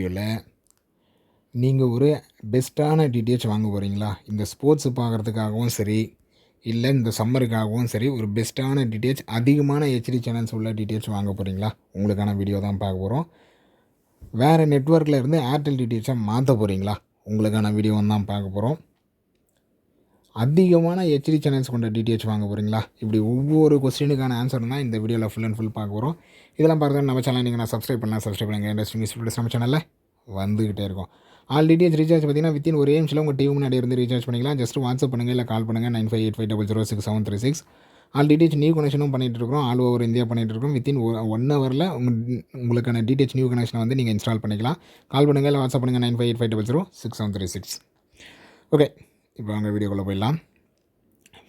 வீடியோவில் நீங்கள் ஒரு பெஸ்ட்டான டிடிஹெச் வாங்க போகிறீங்களா இந்த ஸ்போர்ட்ஸ் பார்க்குறதுக்காகவும் சரி இல்லை இந்த சம்மருக்காகவும் சரி ஒரு பெஸ்ட்டான டிடிஹெச் அதிகமான ஹெச்டி சேனல்ஸ் உள்ள டிடிஹெச் வாங்க போகிறீங்களா உங்களுக்கான வீடியோ தான் பார்க்க போகிறோம் வேறு நெட்ஒர்க்கில் இருந்து ஏர்டெல் டிடிஹெச்சை மாற்ற போகிறீங்களா உங்களுக்கான வீடியோ தான் பார்க்க போகிறோம் அதிகமான ஹெச்டி சேனல்ஸ் கொண்ட டிடிஹெச் வாங்க போகிறீங்களா இப்படி ஒவ்வொரு கொஸ்டினுக்கான ஆன்சர் தான் இந்த வீடியோவில் ஃபுல் அண்ட் ஃபுல் பார்க்க போகிறோம் இதெல்லாம் பார்க்குறது நம்ம சேனல் நீங்கள் நான் சப்ஸ்கிரைப் பண்ணலாம். சப்ஸ்கிரைப் பண்ணுங்கள் இண்டஸ்ட்ரி நியூஸ் வீடியோஸ் நம்ம சேனலில் வந்துகிட்டே இருக்கும். ஆல் டிடிஹெச் ரீசார்ஜ் பார்த்தீங்கன்னா வித்தின் ஒரே நிமிஷம் உங்கள் டிவி முன்னாடி இருந்து ரீசார்ஜ் பண்ணிக்கலாம். ஜஸ்ட் வாட்ஸ்அப் பண்ணுங்கள் இல்லை கால் பண்ணுங்கள் nine five eight five double zero six seven three six. All DTH new கனெக்ஷனும் பண்ணிகிட்டு இருக்கிறோம். ஆல் ஓவர் இந்தியா பண்ணிகிட்டு இருக்கோம் வித்தின் ஒன் ஹவரில் உங்களுக்கான டிடிஹெச் நியூ கனெக்ஷனை வந்து நீங்கள் இன்ஸ்டால் பண்ணிக்கலாம். கால் பண்ணுங்கள் இல்லை வாட்ஸ்அப் பண்ணுங்கள் nine five eight five double zero six seven three six. Okay இப்போ அவங்க வீடியோக்குள்ளே போயிடலாம்.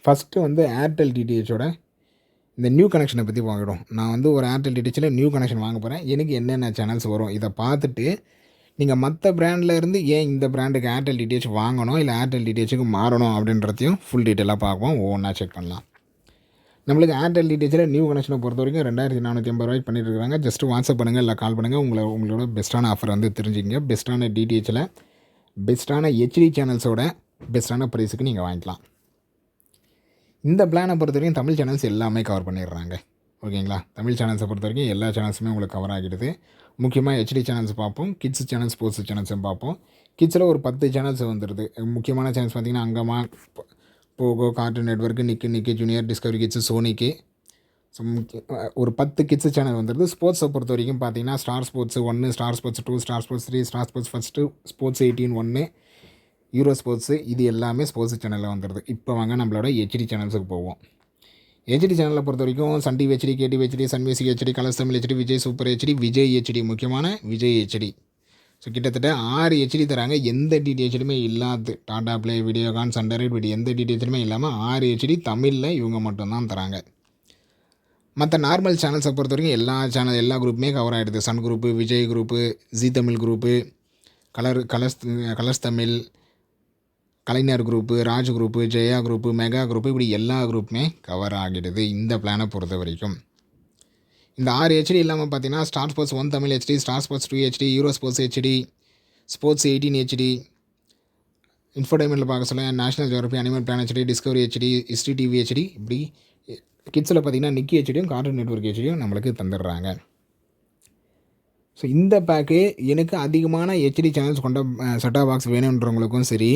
ஃபஸ்ட்டு வந்து ஏர்டெல் டிடிஹெச்சோட இந்த நியூ கனெக்ஷனை பற்றி வாங்கிடும் நான் வந்து ஒரு ஏர்டெல் டிடிஹெச்சில் நியூ கனெக்ஷன் வாங்க போகிறேன் எனக்கு என்னென்ன சேனல்ஸ் வரும் இதை பார்த்துட்டு நீங்கள் மற்ற பிராண்டில் இருந்து ஏன் இந்த பிராண்டுக்கு ஏர்டெல் டிடிஹெச் வாங்கணும் இல்லை ஏர்டெல் டிடிஹெச்சுக்கு மாறணும் அப்படின்றதையும் ஃபுல் டீட்டெயிலாக பார்ப்போம். ஒவ்வொன்றா செக் பண்ணலாம். நம்மளுக்கு ஏர்டெல் டிடிஹெச்சில் நியூ கனெக்ஷனை பொறுத்த வரைக்கும் ரெண்டாயிரத்தி நானூற்றி ஐம்பது ரூபாய்க்கு பண்ணிட்டு இருக்காங்க. ஜஸ்ட் வாட்ஸ்அப் பண்ணுங்கள் இல்லை கால் பண்ணுங்கள் உங்களை உங்களோட பெஸ்ட்டான ஆஃபர் வந்து தெரிஞ்சுக்கிங்க. பெஸ்ட்டான டிடிஹெச்சில் பெஸ்ட்டான ஹெச்டி சேனல்ஸோட பெஸ்ட்டான ப்ரைஸுக்கு நீங்கள் வாங்கிக்கலாம். இந்த பிளானை பொறுத்த வரைக்கும் தமிழ் சேனல்ஸ் எல்லாமே கவர் பண்ணிடுறாங்க. ஓகேங்களா? தமிழ் சேனல்ஸை பொறுத்த வரைக்கும் எல்லா சேனல்ஸுமே உங்களுக்கு கவர் ஆகிடுது. முக்கியமாக ஹெச்டி சேனல்ஸ் பார்ப்போம் கிட்ஸ் சேனல்ஸ் ஸ்போர்ட்ஸ் சேனல்ஸும் பார்ப்போம். கிட்ஸில் ஒரு பத்து சேனல்ஸ் வந்துடுது முக்கியமான சேனல்ஸ் பார்த்திங்கன்னா அங்கமா போகோ Cartoon Network Nick Nick Junior Discovery Kids Sonic so ஒரு பத்து கிட்ஸ் சேனல் வந்துடுது ஸ்போர்ட்ஸை பொறுத்த வரைக்கும் பார்த்தீங்கன்னா ஸ்டார் ஸ்போர்ட்ஸ் ஒன்று Star Sports two Star Sports three Star Sports first Sports eighteen ஒன்று யூரோ ஸ்போர்ட்ஸு இது எல்லாமே ஸ்போர்ட்ஸ் சேனலில் வந்துடுது இப்போ வாங்க நம்மளோட ஹெச்டி சேனல்ஸுக்கு போவோம். ஹெச்டி சேனலை பொறுத்த வரைக்கும் Sun TV HD KTV HD Sun Music HD Colors Tamil HD Vijay Super HD Vijay HD முக்கியமான விஜய் ஹெச்டி ஸோ கிட்டத்தட்ட ஆறு ஹெச்டி தராங்க. எந்த டிடிஹெச்டியுமே இல்லாது. Tata Play Videocon Sun Direct video எந்த டிடிஹெச்டியுமே இல்லாமல் ஆறு ஹெச்டி தமிழில் இவங்க மட்டும்தான் தராங்க. மற்ற நார்மல் சேனல்ஸை பொறுத்த வரைக்கும் எல்லா சேனல் எல்லா குரூப்புமே கவர் ஆகிடுது Sun group Vijay group Zee Tamil group colour Colors Colors Tamil Kalaignar group Raj group Jaya group Mega group இப்படி எல்லா குரூப்புமே கவர் ஆகிடுது இந்த பிளானை பொறுத்த வரைக்கும். இந்த ஆறு ஹெச்டி இல்லாமல் பார்த்தீங்கன்னா Star Sports One Tamil HD Star Sports Two HD Euro Sports HD Sports Eighteen HD இன்ஃபர்டைன்மெண்ட்டில் பார்க்க சொல்ல National Geographic Animal Planet HD Discovery HD History TV HD இப்படி கிட்ஸில் பார்த்தீங்கன்னா நிக்கி ஹெச்டியும் கார்ட்டூன் நெட்ஒர்க் ஹெச்டியும் நம்மளுக்கு தந்துடுறாங்க. ஸோ இந்த பேக்கு எனக்கு அதிகமான ஹெச்டி சேனல்ஸ் கொண்ட செட்டா பாக்ஸ் வேணுன்றவங்களுக்கும் சரி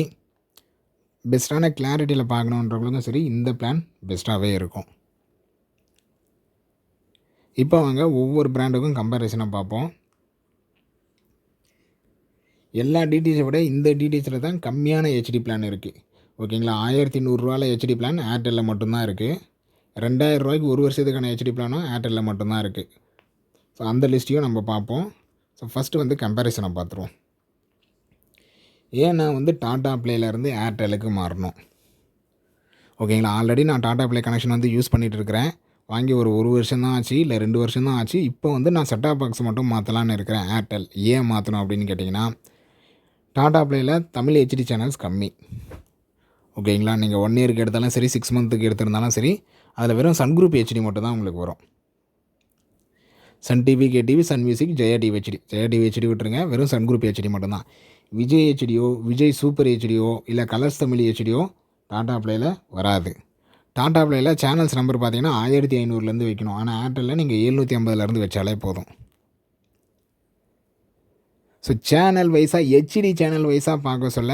பெஸ்ட்டான கிளாரிட்டியில் பார்க்கணுன்றவங்களுக்கும் சரி இந்த பிளான் பெஸ்ட்டாகவே இருக்கும். இப்போ வாங்க ஒவ்வொரு பிராண்டுக்கும் கம்பேரிசனாக பார்ப்போம். எல்லா டிடிஎஸை விட இந்த டிடிஎஸில் தான் கம்மியான ஹெச்டி பிளான் இருக்குது ஓகேங்களா ஆயிரத்தி நூறுரூவாவில் ஹெச்டி பிளான் ஏர்டெல்லில் மட்டும்தான் இருக்குது ரெண்டாயிரம் ரூபாய்க்கு ஒரு வருஷத்துக்கான ஹெச்டி பிளானும் ஏர்டெல்லில் மட்டும்தான் இருக்குது ஸோ அந்த லிஸ்ட்டையும் நம்ம பார்ப்போம். ஸோ ஃபஸ்ட்டு வந்து கம்பேரிசனை பார்த்துருவோம். ஏன் நான் வந்து டாட்டா ப்ளேலேருந்து ஏர்டெலுக்கு மாறணும். ஓகேங்களா? ஆல்ரெடி நான் டாட்டா ப்ளே கனெக்ஷன் வந்து யூஸ் பண்ணிகிட்டு இருக்கிறேன் வாங்கி ஒரு ஒரு வருஷம் தான் ஆச்சு இல்லை ரெண்டு வருஷம் தான் ஆச்சு. இப்போ வந்து நான் செட்டாப் பாக்ஸ் மட்டும் மாற்றலான்னு இருக்கிறேன். ஏர்டெல் ஏன் மாற்றணும் அப்படின்னு கேட்டிங்கன்னா டாடா ப்ளேயில் தமிழ் ஹெச்டி சேனல்ஸ் கம்மி. ஓகேங்களா? நீங்கள் ஒன் இயருக்கு எடுத்தாலும் சரி சிக்ஸ் மந்த்துக்கு எடுத்திருந்தாலும் சரி அதில் வெறும் சன் குரூப் ஹெச்டி மட்டும் தான் உங்களுக்கு வரும். Sun TV K TV Sun Music Jaya TV HD Jaya TV HD விட்டுருங்க வெறும் சன் குரூப் ஹெச்டி மட்டும்தான். விஜய் ஹெச்டியோ விஜய் சூப்பர் ஹெச்டியோ இல்லை கலர்ஸ் தமிழ் ஹெச்டியோ டாடா ப்ளேயில் வராது. டாடா ப்ளேயில் சேனல்ஸ் நம்பர் பார்த்தீங்கன்னா ஆயிரத்தி ஐநூறுலேருந்து வைக்கணும். ஆனால் ஏர்டெல்லில் நீங்கள் எழுநூற்றி ஐம்பதுலேருந்து வச்சாலே போதும். ஸோ சேனல் வைஸாக ஹெச்டி சேனல் வைஸாக பார்க்க சொல்ல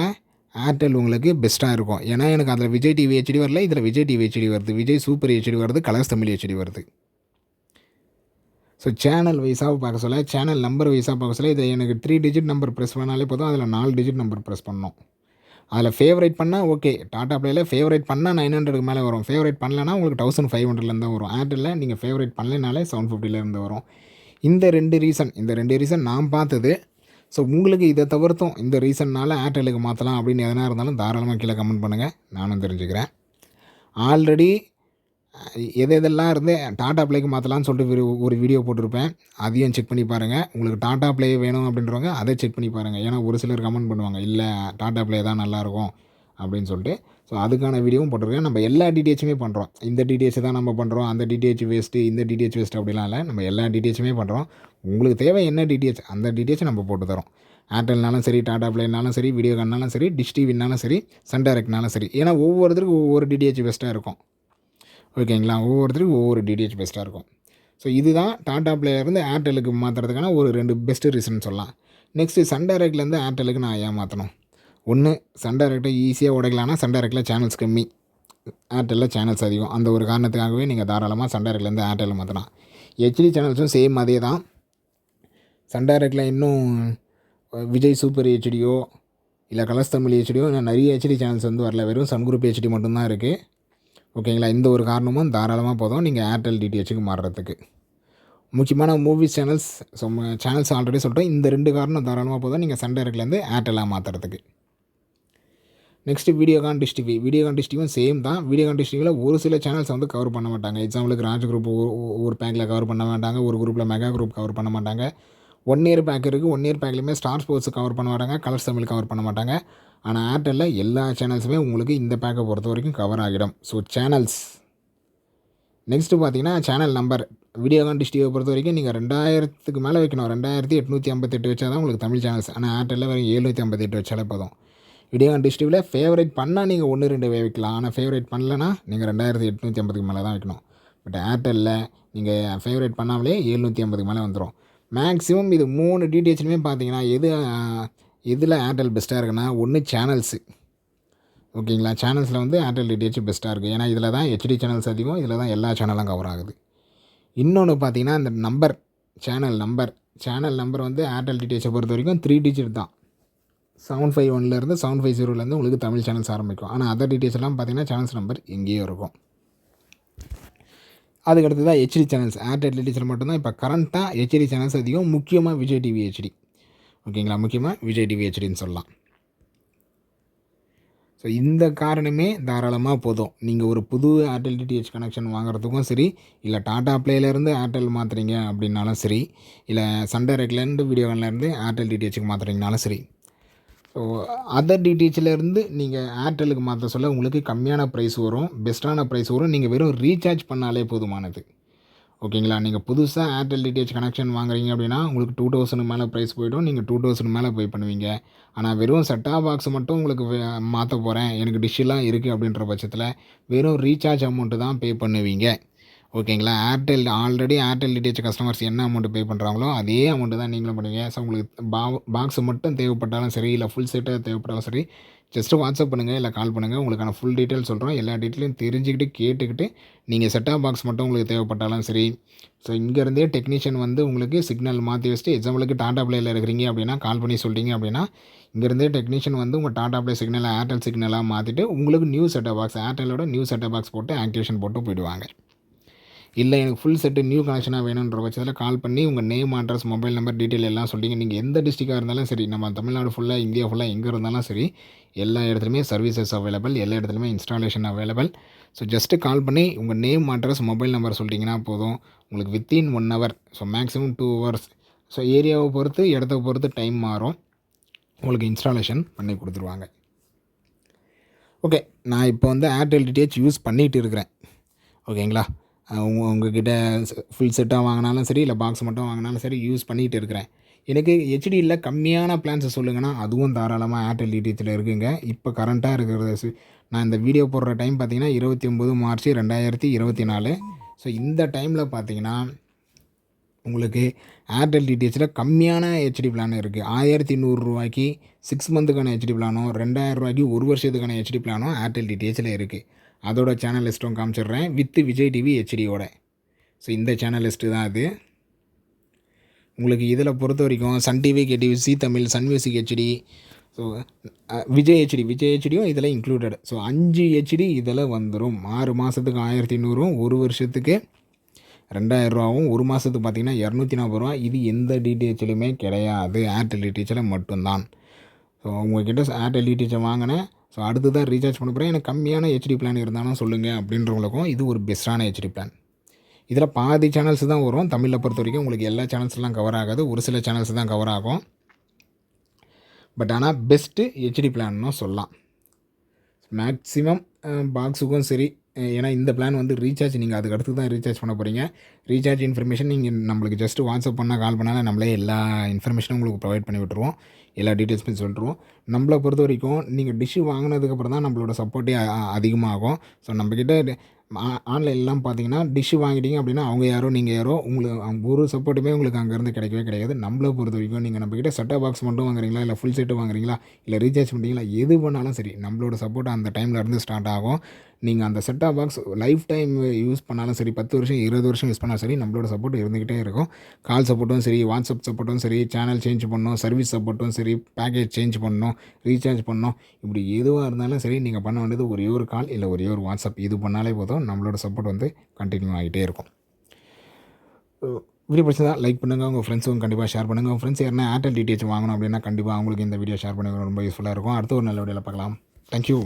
ஏர்டெல் உங்களுக்கு பெஸ்ட்டாக இருக்கும். ஏன்னா எனக்கு அதில் விஜய் டிவி ஹெச்டி வரல இதில் விஜய் டிவி ஹெச்டி வருது. விஜய் சூப்பர் ஹெச்டி வருது கலர்ஸ் தமிழ் ஹெச்டி வருது. ஸோ சேனல் வைஸாக பார்க்க சொல்ல சேனல் நம்பர் வைஸாக பார்க்க சொல்ல இதை எனக்கு த்ரீ டிஜிட் நம்பர் ப்ரெஸ் பண்ணாலே போதும் அதில் நாலு டிஜிட் நம்பர் ப்ரெஸ் பண்ணணும் அதில் ஃபேவரேட் பண்ணால் ஓகே டாட்டா ப்ளேயில் ஃபேவரேட் பண்ணால் நைன் ஹண்ட்ரடுக்கு மேலே வரும். ஃபேவரேட் பண்ணலன்னா உங்களுக்கு தௌசண்ட் ஃபைவ் ஹண்ட்ரட்லேருந்து தான் வரும். ஏர்டெல்லில் நீங்கள் ஃபேவரேட் பண்ணலனாலே செவன் ஃபிஃப்டிலேருந்து வரும். இந்த ரெண்டு ரீசன் இந்த ரெண்டு ரீசன் நான் பார்த்தது. ஸோ உங்களுக்கு இதை தவிர்த்தும் இந்த ரீசன்னால் ஏர்டெலுக்கு மாற்றலாம் அப்படின்னு எதனா இருந்தாலும் தாராளமாக கீழே கமெண்ட் பண்ணுங்கள் நானும் தெரிஞ்சுக்கிறேன். ஆல்ரெடி எது எதெல்லாம் இருந்து டாட்டா ப்ளேக்கு மாற்றலான்னு சொல்லிட்டு ஒரு வீடியோ போட்டிருப்பேன். அதையும் செக் பண்ணி பாருங்கள் உங்களுக்கு டாட்டா ப்ளே வேணும் அப்படின்றவங்க அதை செக் பண்ணி பாருங்கள் ஏன்னா ஒரு சிலர் கமெண்ட் பண்ணுவாங்க இல்லை டாட்டா ப்ளே தான் நல்லாயிருக்கும் அப்படின்னு சொல்லிட்டு. ஸோ அதுக்கான வீடியோவும் போட்டிருக்கேன். நம்ம எல்லா டிடிஹெச்சுமே பண்ணுறோம் இந்த டிடிஹெச் தான் நம்ம பண்ணுறோம் அந்த டிடிஹெச் வேஸ்ட்டு இந்த டிடிஹெச் வேஸ்ட் அப்படிலாம் இல்லை. நம்ம எல்லா டிடிஹெச்சுமே பண்ணுறோம் உங்களுக்கு தேவை என்ன டிடிஹெச் அந்த டிடிஹெச் நம்ம போட்டு தரோம். ஏர்டெல்னாலும் சரி டாடா ப்ளேனாலும் சரி வீடியோகான்னாலும் சரி டிஷ் டிவினாலும் சரி சன் டேரக்ட்னாலும் சரி. ஏன்னா ஒவ்வொருத்தருக்கும் ஒவ்வொரு டிடிஹெச் பெஸ்ட்டாக இருக்கும். ஓகேங்களா? ஒவ்வொருத்தருக்கும் ஒவ்வொரு டிடிஹெச் பெஸ்ட்டாக இருக்கும். ஸோ இதுதான் டாடா இருந்து ஏர்டெலுக்கு மாற்றுறதுக்கான ஒரு ரெண்டு பெஸ்ட்டு ரீசன் சொல்லலாம். நெக்ஸ்ட்டு சன் டைரக்ட்லேருந்து ஏர்டெலுக்கு நான் ஏன் மாற்றணும் ஒன்று சன் டைரக்டை ஈஸியாக உடைக்கலாம்னா சன் டைரக்டில் சேனல்ஸ் கம்மி. ஏர்டெல்லில் சேனல்ஸ் அதிகம். அந்த ஒரு காரணத்துக்காகவே நீங்கள் தாராளமாக சன் டைரக்ட்லேருந்து ஏர்டெல் மாற்றலாம் ஹெச்டி சேனல்ஸும் சேம் அதே தான் சன் டைரக்டில் இன்னும் விஜய் சூப்பர் ஹெச்டியோ இல்லை கலர்ஸ் தமிழ் ஹெச்டியோ இன்னும் நிறைய ஹெச்டி சேனல்ஸ் வந்து வரல. வெறும் சன் குரூப் ஹெச்டி மட்டும்தான் இருக்குது ஓகேங்களா? இந்த ஒரு காரணமும் தாராளமாக போதும். நீங்கள் ஏர்டெல் டிடிஹெச்சுக்கு மாறுறதுக்கு. முக்கியமான movie channels so channels already சொல்லிட்டோம். இந்த ரெண்டு காரணம் தாராளமாக போதும். நீங்கள் சன் டைரக்ட்லேருந்து ஏர்டெல்லாக மாற்றுறதுக்கு next Videocon Dish TV Videocon Dish டிவியும் சேம் தான். வீடியோகான் டிஷ் டிவியில் ஒரு சில சேனல்ஸ் வந்து கவர் பண்ண மாட்டாங்க. எக்ஸாம்பிளுக்கு ராஜ் குரூப் ஒரு பேக்கில் கவர் பண்ண மாட்டாங்க. ஒரு குரூப்பில் மெகா குரூப் கவர் பண்ண மாட்டாங்க. ஒன் இயர் பேக் இருக்குது ஒன் இயர் பேக்லேயுமே ஸ்டார் ஸ்போர்ட்ஸ் கவர் பண்ண மாட்டாங்க. கலர்ஸ் தமிழ் கவர் பண்ண மாட்டாங்க. ஆனால் ஏர்டெல்லில் எல்லா சேனல்ஸுமே உங்களுக்கு இந்த பேக்கை பொறுத்த வரைக்கும் கவர் ஆகிடும். ஸோ சேனல்ஸ் நெக்ஸ்ட்டு பார்த்தீங்கன்னா சேனல் நம்பர் வீடியோகான் டிஷ் டிவியை பொறுத்த வரைக்கும் நீங்கள் ரெண்டாயிரத்துக்கு மேலே வைக்கணும். ரெண்டாயிரத்தி எட்நூற்றி ஐம்பத்தெட்டு வச்சா தான் உங்களுக்கு தமிழ் சேனல்ஸ் ஆனால் ஏர்டெல்லில் வெறும் எழுநூற்றி ஐம்பத்தெட்டு வச்சாலே போதும். வீடியோகான் டிஷ் டிவியில் ஃபேவரேட் பண்ணால் நீங்கள் ஒன்று ரெண்டு வைக்கலாம். ஆனால் ஃபேவரேட் பண்ணலன்னா நீங்கள் ரெண்டாயிரத்தி எட்நூற்றி ஐம்பதுக்கு மேலே தான் வைக்கணும். பட் ஏர்டெல்லில் நீங்கள் ஃபேவரேட் பண்ணாமலே எழுநூற்றி ஐம்பதுக்கு மேலே வந்துடும் மேக்ஸிமம் இது மூணு டிடிஹெச்லுமே பார்த்தீங்கன்னா எது எதில் ஏர்டெல் பெஸ்ட்டாக இருக்குன்னா ஒன்று சேனல்ஸு ஓகேங்களா? சேனல்ஸில் வந்து ஏர்டெல் டிடிஹெச் பெஸ்ட்டாக இருக்குது ஏன்னா இதில் தான் ஹெச்டி சேனல்ஸ் அதிகம் இதில் தான் எல்லா சேனலும் கவர் ஆகுது. இன்னொன்று பார்த்தீங்கன்னா இந்த number channel number channel number வந்து ஏர்டெல் டிடிஹெச்சை பொறுத்த வரைக்கும் த்ரீ டிஜிட் தான். செவன் ஃபைவ் ஒன்லேருந்து செவன் ஃபைவ் ஜீரோலேருந்து உங்களுக்கு தமிழ் சேனல்ஸ் ஆரம்பிக்கும். ஆனால் அதர் டீட்டெயில்ஸ் பார்த்தீங்கன்னா சேனல்ஸ் நம்பர் எங்கேயோ இருக்கும். அதுக்கடுத்து தான் ஹெச்டி சேனல்ஸ் ஏர்டெல் டிடிஹெச்சில் மட்டும்தான். இப்போ கரண்ட்டாக ஹெச்டி சேனல்ஸ் அதிகம். முக்கியமாக விஜய் டிவி ஹெச்டி ஓகேங்களா? முக்கியமாக விஜய் டிவி ஹெச்டின்னு சொல்லலாம். ஸோ இந்த காரணமே தாராளமாக போதும். நீங்கள் ஒரு புது ஏர்டெல் டிடிஹெச் கனெக்ஷன் வாங்குறதுக்கும் சரி இல்லை டாடா பிளேலேருந்து ஏர்டெல் மாற்றுறீங்க அப்படின்னாலும் சரி இல்லை சன் வீடியோ வீடியோலேருந்து ஏர்டெல் டிடிஹெச்சுக்கு மாற்றுறீங்கனாலும் சரி. ஸோ அதர் டிடிஹெச்லேருந்து நீங்கள் ஏர்டெலுக்கு மாற்ற சொல்ல உங்களுக்கு கம்மியான ப்ரைஸ் வரும் பெஸ்ட்டான ப்ரைஸ் வரும். நீங்கள் வெறும் ரீசார்ஜ் பண்ணாலே போதுமானது. ஓகேங்களா? நீங்கள் புதுசாக ஏர்டெல் டிடிஹெச் கனெக்ஷன் வாங்குறீங்க அப்படின்னா உங்களுக்கு டூ தௌசண்ட் மேலே ப்ரைஸ் போய்டும். நீங்கள் டூ தௌசண்ட் மேலே பே பண்ணுவீங்க. ஆனால் வெறும் செட்டாக பாக்ஸ் மட்டும் உங்களுக்கு மாற்ற போகிறேன் எனக்கு டிஷ்ஷெல்லாம் இருக்குது அப்படின்ற பட்சத்தில் வெறும் ரீசார்ஜ் அமௌண்ட்டு தான் பே பண்ணுவீங்க. ஓகேங்களா? Airtel already Airtel DTH customers என்ன அமௌண்ட்டு பே பண்ணுறாங்களோ அதே அமௌண்ட்டு தான் நீங்களும் பண்ணுவீங்க. ஸோ உங்களுக்கு பா பாக்ஸ் மட்டும் தேவைப்பட்டாலும் சரி இல்லை ஃபுல் செட்டாக தேவைப்பட்டாலும் சரி ஜஸ்ட்டு வாட்ஸ்அப் பண்ணுங்கள் இல்லை கால் பண்ணுங்கள் உங்களுக்கான ஃபுல் டீட்டெயில் சொல்கிறோம் எல்லா டீட்டெயிலையும் தெரிஞ்சுக்கிட்டு கேட்டுக்கிட்டு நீங்கள் செட்டாப் பாக்ஸ் மட்டும் உங்களுக்கு தேவைப்பட்டாலும் சரி. ஸோ இங்கேருந்தே டெக்னீஷியன் வந்து உங்களுக்கு சிக்னல் மாற்றி வச்சுட்டு எக்ஸாம்பிளுக்கு டாடா பிளேயில் இருக்கிறீங்க அப்படின்னா கால் பண்ணி சொல்லிட்டீங்க அப்படின்னா இங்கேருந்தே டெக்னீஷியன் வந்து உங்கள் டாடா பிளே சிக்னலை ஏர்டெல் சிக்னலாக மாற்றிட்டு உங்களுக்கு நியூ செட்டாப் பாக்ஸ் ஏர்டெலோட நியூ செட்டாப் பாக்ஸ் போட்டு ஆக்டிவேஷன் போட்டு போயிடுவாங்க. இல்லை எனக்கு ஃபுல் செட்டு நியூ கனெக்ஷனாக வேணுன்ற பட்சத்தில் கால் பண்ணி உங்கள் name address mobile number detail எல்லாம் சொல்லிங்க. நீங்கள் எந்த டிஸ்ட்ரிக்டாக இருந்தாலும் சரி நம்ம தமிழ்நாடு ஃபுல்லாக இந்தியா ஃபுல்லாக எங்கே இருந்தாலும் சரி எல்லா இடத்துலையுமே சர்வீசஸ் அவைலபிள் எல்லா இடத்துலையுமே installation available so just call பண்ணி உங்கள் நேம் அட்ரஸ் மொபைல் நம்பர் சொல்லிட்டிங்கன்னா போதும். உங்களுக்கு within one hour so maximum two hours so ஏரியாவை பொறுத்து இடத்த பொறுத்து டைம் மாறும். உங்களுக்கு இன்ஸ்டாலேஷன் பண்ணி கொடுத்துருவாங்க. ஓகே நான் இப்போ வந்து ஏர்டெல் டிடிஹெச் யூஸ் பண்ணிகிட்டு இருக்கிறேன். ஓகேங்களா உங்க உங்ககிட்ட ஃபுல் செட்டாக வாங்கினாலும் சரி இல்லை பாக்ஸ் மட்டும் வாங்கினாலும் சரி யூஸ் பண்ணிகிட்டு இருக்கிறேன். எனக்கு ஹெச்டியில் கம்மியான பிளான்ஸை சொல்லுங்கன்னா அதுவும் தாராளமாக ஏர்டெல் டிடிஎச்சில் இருக்குங்க. இப்போ கரண்ட்டாக இருக்கிறது. நான் இந்த வீடியோ போடுற டைம் பார்த்தீங்கன்னா இருபத்தி ஒம்பது மார்ச் ரெண்டாயிரத்தி இருபத்தி நாலு. ஸோ இந்த டைமில் பார்த்தீங்கன்னா உங்களுக்கு ஏர்டெல் டிடிஹெச்சில் கம்மியான ஹெச்டி பிளான் இருக்குது ஆயிரத்தி நூறுரூவாய்க்கு சிக்ஸ் மந்த்துக்கான ஹெச்டி பிளானும் ரெண்டாயிரம் ரூபாய்க்கு ஒரு வருஷத்துக்கான ஹெச்டி பிளானும் ஏர்டெல் டிடிஹெச்சில் இருக்குது அதோட சேனல் லிஸ்ட்டும் காமிச்சிடுறேன். வித்து விஜய் டிவி ஹெச்டியோட ஸோ இந்த சேனல் லிஸ்ட்டு தான் அது. உங்களுக்கு இதில் பொறுத்த வரைக்கும் Sun TV K TV Zee Tamil Sun Music HD so Vijay HD Vijay ஹெச்டியும் இதில் இன்க்ளூடட் ஸோ அஞ்சு ஹெச்டி இதில் வந்துடும் ஆறு மாதத்துக்கு ஆயிரத்தி நூறும் ஒரு வருஷத்துக்கு ரெண்டாயிரரூவாவும் ஒரு மாதத்துக்கு பார்த்தீங்கன்னா இரநூத்தி நாற்பது ரூபா. இது எந்த டிடிஹெச்லையுமே கிடையாது. ஏர்டெல் டிடிஹெச்சில் மட்டும்தான். ஸோ உங்கள்கிட்ட ஏர்டெல் டிடிஹெச்சை வாங்கினேன். ஸோ அடுத்து தான் ரீசார்ஜ் பண்ண போகிறேன் எனக்கு கம்மியான ஹெச்டி பிளான் இருந்தாலும் சொல்லுங்கள் அப்படின்றவங்களுக்கும் இது ஒரு பெஸ்ட்டான ஹெச்டி பிளான் இதில் பாதி சேனல்ஸ் தான் வரும். தமிழில் பொறுத்த வரைக்கும் உங்களுக்கு எல்லா சேனல்ஸ்லாம் கவர் ஆகாது. ஒரு சில சேனல்ஸ் தான் கவர் ஆகும். பட் ஆனால் பெஸ்ட்டு ஹெச்டி பிளான்னு சொல்லலாம். மேக்ஸிமம் பாக்ஸுக்கும் சரி ஏன்னா இந்த பிளான் வந்து ரீசார்ஜ் நீங்கள் அதுக்கு அடுத்து தான் ரீசார்ஜ் பண்ண போகிறீங்க ரீசார்ஜ் இன்ஃபர்மேஷன் நீங்கள் நம்மளுக்கு ஜஸ்ட்டு வாட்ஸ்அப் பண்ணால் கால் பண்ணாலும் நம்மளே எல்லா இன்ஃபர்மேஷனும் உங்களுக்கு ப்ரொவைட் பண்ணி விட்டுருவோம். எல்லா டீட்டெயில்ஸுமே சொல்லிட்டுருவோம். நம்மளை பொறுத்த வரைக்கும் நீங்கள் டிஷ்ஷு வாங்கினதுக்கப்புறம் தான் நம்மளோட சப்போர்ட்டே அதிகமாகும். ஸோ நம்மக்கிட்ட ஆன்லைன்லாம் பார்த்தீங்கன்னா டிஷ்ஷு வாங்கிட்டீங்க அப்படின்னா அவங்க யாரோ நீங்கள் யாரோ உங்களுக்கு அவங்க ஒரு சப்போர்ட்டுமே உங்களுக்கு அங்கேருந்து கிடைக்கவே கிடையாது. நம்மளை பொறுத்த வரைக்கும் நீங்கள் நம்மக்கிட்ட செட்டாக பாக்ஸ் மட்டும் வாங்குறீங்களா இல்லை ஃபுல் செட்டு வாங்குறீங்களா இல்லை ரீசார்ஜ் பண்ணுறீங்களா எது பண்ணாலும் சரி நம்மளோட சப்போர்ட் அந்த டைமில் இருந்து ஸ்டார்ட் ஆகும். நீங்கள் அந்த செட்டாக பாக்ஸ் லைஃப் டைம் யூஸ் பண்ணாலும் சரி பத்து வருஷம் இருபது வருஷம் யூஸ் பண்ணாலும் சரி நம்மளோட சப்போர்ட் இருந்துக்கிட்டே இருக்கும். கால் சப்போர்ட்டும் சரி வாட்ஸ்அப் சப்போர்ட்டும் சரி சேனல் சேஞ்ச் பண்ணணும் சர்வீஸ் சப்போர்ட்டும் சரி பேக்கேஜ் சேஞ்ச் பண்ணணும் ரீசார்ஜ் பண்ணணும் இப்படி எதுவாக இருந்தாலும் சரி நீங்கள் பண்ண வேண்டியது ஒரே ஒரு கால் இல்லை ஒரே ஒரு வாட்ஸ்அப். இது பண்ணாலே போதும். நம்மளோட சப்போர்ட் வந்து கண்டினியூ ஆகிட்டே இருக்கும். வீடியோ பிடிச்சதா லைக் பண்ணுங்கள் உங்கள் ஃப்ரெண்ட்ஸும் கண்டிப்பாக ஷேர் பண்ணுங்கள் உங்கள் ஃப்ரெண்ட்ஸ் யாருன்னா ஏர்டெல் டிடிஹெச் வாங்கணும் அப்படின்னா கண்டிப்பாக அவங்களுக்கு இந்த வீடியோ ஷேர் பண்ணி ரொம்ப யூஸ்ஃபுல்லாக இருக்கும். அடுத்த ஒரு நல்ல வீடியோவில் பார்க்கலாம். தேங்க்யூ